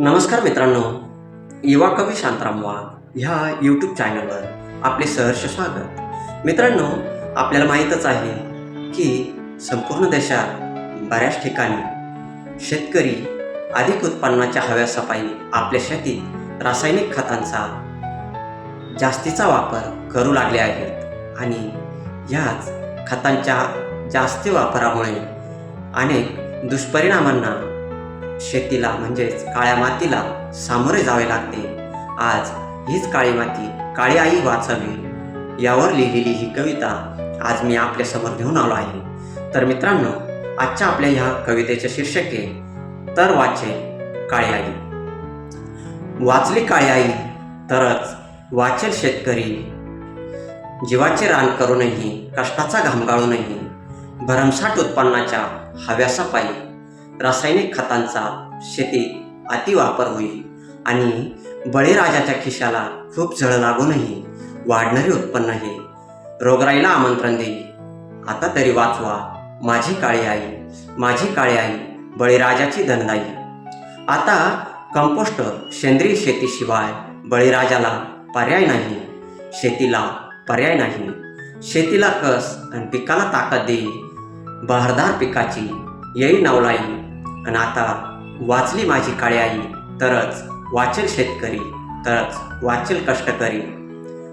नमस्कार मित्रांनो. युवा कवी शांताराम वाघ ह्या यूट्यूब चॅनलवर आपले सहर्ष स्वागत. मित्रांनो आपल्याला माहीतच आहे की संपूर्ण देशात बऱ्याच ठिकाणी शेतकरी अधिक उत्पन्नाच्या हव्यासपायी आपल्या शेतीत रासायनिक खतांचा जास्तीचा वापर करू लागले आहेत आणि ह्याच खतांच्या जास्ती वापरामुळे अनेक दुष्परिणामांना शेतीला म्हणजेच काळ्या मातीला सामोरे जावे लागते. आज हीच काळी माती काळी आई वाचावी. यावर लिहिलेली ही कविता आज मी आपल्यासमोर घेऊन आलो आहे. तर मित्रांनो आजच्या आपल्या ह्या कवितेचे शीर्षक आहे तर वाचे काळी आई. वाचली काळी आई तरच वाचेल शेतकरी. जीवाचे रान करूनही कष्टाचा घाम गाळूनही भरमसाठ उत्पन्नाच्या हव्यासापायी रासायनिक खतांचा शेतीत अतिवापर होईल आणि बळीराजाच्या खिशाला खूप झळ लागूनही वाढणारे उत्पन्न हे रोगराईला आमंत्रण देईल आता तरी वाचवा माझी काळी आई माझी काळी आई बळीराजाची धनदाई. आता कंपोस्ट सेंद्रिय शेतीशिवाय बळीराजाला पर्याय नाही शेतीला पर्याय नाही. शेतीला कस आणि पिकाला ताकद देईल बहारदार पिकाची येई नवलाई. आणि आता वाचली माझी काळी आई तरच वाचेल शेतकरी तरच वाचेल कष्टकरी.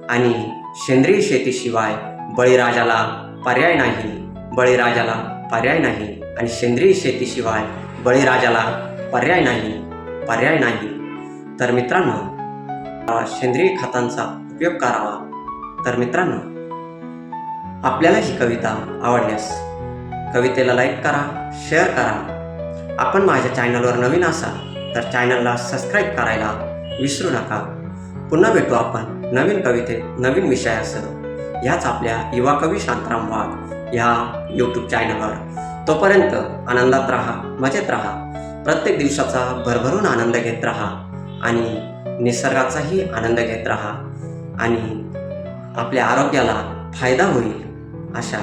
आणि सेंद्रिय शेतीशिवाय बळीराजाला पर्याय नाही बळीराजाला पर्याय नाही. आणि सेंद्रिय शेतीशिवाय बळीराजाला पर्याय नाही पर्याय नाही. तर मित्रांनो सेंद्रिय खतांचा उपयोग करावा. तर मित्रांनो आपल्याला ही कविता आवडल्यास कवितेला लाईक करा शेअर करा. आपण माझ्या चॅनलवर नवीन असाल तर चॅनलला सबस्क्राईब करायला विसरू नका. पुन्हा भेटू आपण नवीन कविते नवीन विषयासह. ह्याच आपल्या युवा कवी शांताराम वाघ ह्या यूट्यूब चॅनलवर. तोपर्यंत आनंदात राहा मजेत राहा. प्रत्येक दिवसाचा भरभरून आनंद घेत राहा आणि निसर्गाचाही आनंद घेत राहा आणि आपल्या आरोग्याला फायदा होईल अशा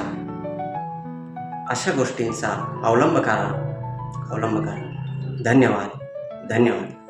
अशा गोष्टींचा अवलंब करा. अवलंब करा. धन्यवाद. धन्यवाद.